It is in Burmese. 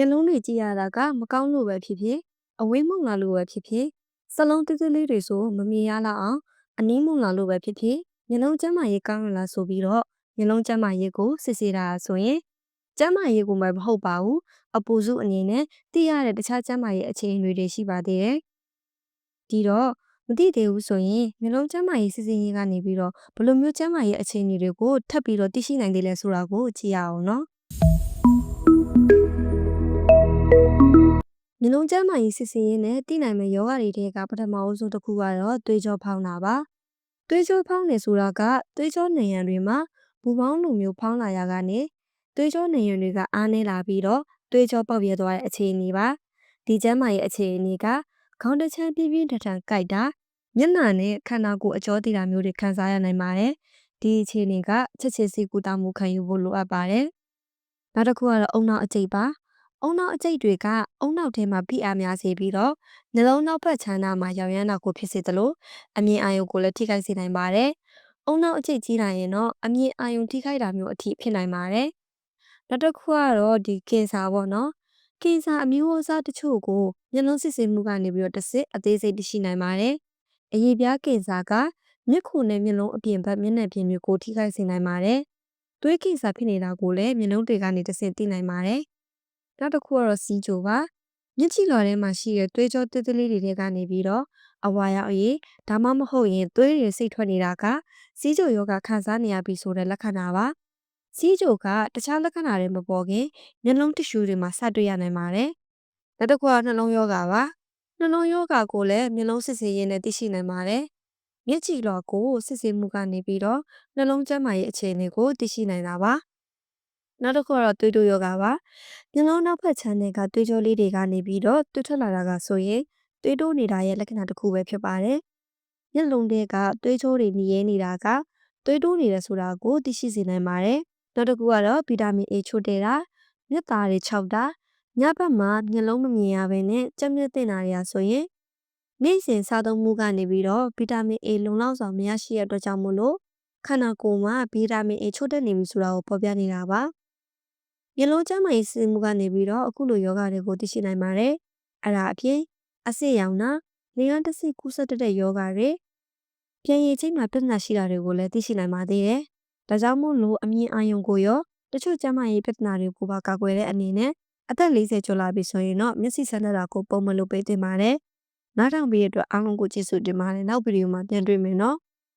မျက်လုံးတွေကြည့်ရတာကမကောင်းလို့ပဲဖြစ်ဖြစ်အဝေးမှုန်လာလို့ပဲဖြစ်ဖြစ်စလုံးတိတိလေးတွေဆိုမမြင်ရလောက်အောင်အနည်းမှုန်လာလို့ပဲဖြစ်ဖြစ်မျက်လုံးကျန်းမာရေးကောင်းရလားဆိုပြီးတော့မျက်လုံးကျန်းမာရေးကိုစစ်ဆေးတာဆိုရင်ကျန်းမာရေးကိုမှမဟုတ်ပါဘူးအပူစုအနေနဲ့သိရတဲ့တခြားကျန်းမာရေးအခြေအနေတွေရှိပါသေးတယ်ဒီတော့မသိသေးဘူးဆိုရင်မျိုးလုံးကျန်းမာရေးစစ်စင်ရေးကနေပြီးတော့ဘယ်လိုမျိုးကျန်းမာရေးအခြေအနေတွေကိုထပ်ပြီးတော့သိရှိနိုင်သေးလဲဆိုတာကိုကြည့်ရအောင်နော် မျိုးလုံးကျန်းမာရေးစစ်စင်ရေးနဲ့သိနိုင်မယ့်ယောဂတွေထဲကပထမအဆုံးတစ်ခုကတော့သွေးကြောဖောင်းတာပါသွေးကြောဖောင်းနေဆိုတာကသွေးကြောနေရံတွေမှာဘူပေါင်းလိုမျိုးဖောင်းလာရကနေသွေးကြောနေရံတွေကအားနည်းလာပြီးတော့သွေးကြောပေါက်ပြဲသွားတဲ့အခြေအနေပါဒီကျန်းမာရေးအခြေအနေကခေါင်းတစ်ချမ်းပြင်းပြင်းထန်ထန်ကိုက်တာမျက်နှာနဲ့ခန္ဓာကိုယ်အကြောတိတာမျိုးတွေခံစားရနိုင်ပါတယ်။ဒီအခြေအနေကချက်ချင်းစီကူတာမှုခံယူဖို့လိုအပ်ပါတယ်။နောက်တစ်ခုကတော့အုံနောက်အကျိတ်ပါ။ အုံနောက်အကျိတ်တွေကအုံနောက်ထဲမှာဖိအားများစေပြီးတော့နှလုံးနောက်ဘက်ခြမ်းနာမှာရောင်ရမ်းတာကိုဖြစ်စေသလိုအမြင်အာရုံကိုလည်းထိခိုက်စေနိုင်ပါတယ်။အုံနောက်အကျိတ်ကြီးလာရင်တော့အမြင်အာရုံထိခိုက်တာမျိုးအထိဖြစ်နိုင်ပါတယ်။နောက်တစ်ခုကတော့ဒီကင်ဆာပေါ့နော်။ကင်ဆာအမျိုးအစားတချို့ကိုမျက်လုံးစစ်ဆေးမှုကနေပြီးတော့တစ်စစ်အသေးစိတ်တရှိနိုင်ပါတယ်။အရေးပြားကင်ဆာကမျက်ခုနဲ့မျက်လုံးအပြင်ဘက်မျက်နှာပြင်တွေကိုထိခိုက်စေနိုင်ပါတယ်။သွေးကင်ဆာဖြစ်နေတာကိုလည်းမျက်လုံးတွေကနေတစ်ဆင့်သိနိုင်ပါတယ်။ နောက်တစ်ခုကတော့စီးကြိုပါ။မျက်ခြေလွှာထဲမှာရှိတဲ့သွေးကြောတစ်တလေးတွေကနေပြီးတော့အဝါရောက်ရေးဒါမှမဟုတ်ရင်သွေးတွေစိတ်ထွက်နေတာကစီးကြိုယောဂခံစားနေရပြီဆိုတဲ့လက္ခဏာပါ။စီးကြိုကတခြားလက္ခဏာတွေမပေါ်ခင်မျက်လုံးတ िश ူတွေမှာစတွေ့ရနိုင်ပါတယ်။နောက်တစ်ခုကနှလုံးယောဂပါ။နှလုံးယောဂကိုလည်းမျက်လုံးစစ်ဆေးရင်းနဲ့သိရှိနိုင်ပါတယ်။မျက်ကြည်လွှာကိုစစ်ဆေးမှုကနေပြီးတော့နှလုံးကျန်းမာရေးအခြေအနေကိုသိရှိနိုင်တာပါ။ နောက်တစ်ခုကတော့သွေးတိုးယောဂပါ။မျက်လုံးနောက်ဖက်ခြမ်းတွေကသွေးကြောလေးတွေကနေပြီးတော့တွတ်ထွက်လာတာကဆိုရင်သွေးတိုးနေတာရဲ့လက္ခဏာတစ်ခုပဲဖြစ်ပါတယ်။မျက်လုံးတွေကသွေးကြောတွေမြည်ရဲနေတာကသွေးတိုးနေတယ်ဆိုတာကိုသိရှိစေနိုင်ပါတယ်။နောက်တစ်ခုကတော့ဗီတာမင် A ချို့တဲ့တာမျက်သားတွေခြောက်တာညဘက်မှာမျက်လုံးမမြင်ရဘဲနဲ့ကြက်မြက်တင်တာတွေဆိုရင်နေ့စဉ်စားသုံးမှုကနေပြီးတော့ဗီတာမင် A လုံလောက်စွာမရရှိတဲ့အတွက်ကြောင့်မို့လို့ခန္ဓာကိုယ်မှာဗီတာမင် A ချို့တဲ့နေပြီဆိုတာကိုဖော်ပြနေတာပါ။ မျက်လုံးကျန်းမာရေးစစ်မှုကနေပြီးတော့အခုလိုယောဂတွေကိုသိရှိနိုင်ပါတယ်။အဲ့ဒါအပြင်အဆစ်ရောင်တာနေရန်တဆစ်ကူးဆက်တဲ့ယောဂတွေပြန်ရည်ချိန်မှာပြဿနာရှိတာတွေကိုလည်းသိရှိနိုင်ပါသေးတယ်။ဒါကြောင့်မို့လို့အမြင်အာရုံကိုရောတချို့ကျန်းမာရေးပြဿနာတွေကိုပါကာကွယ်တဲ့အနေနဲ့အသက်40ကျော်လာပြီဆိုရင်တော့မျက်စိဆက်လက်တာကိုပုံမလုပ်ပေးသင့်ပါတယ်။နားထောင်ပြီးရတဲ့အတွက်အားလုံးကိုကျေးဇူးတင်ပါတယ်။နောက်ဗီဒီယိုမှာပြန်တွေ့မယ်နော်။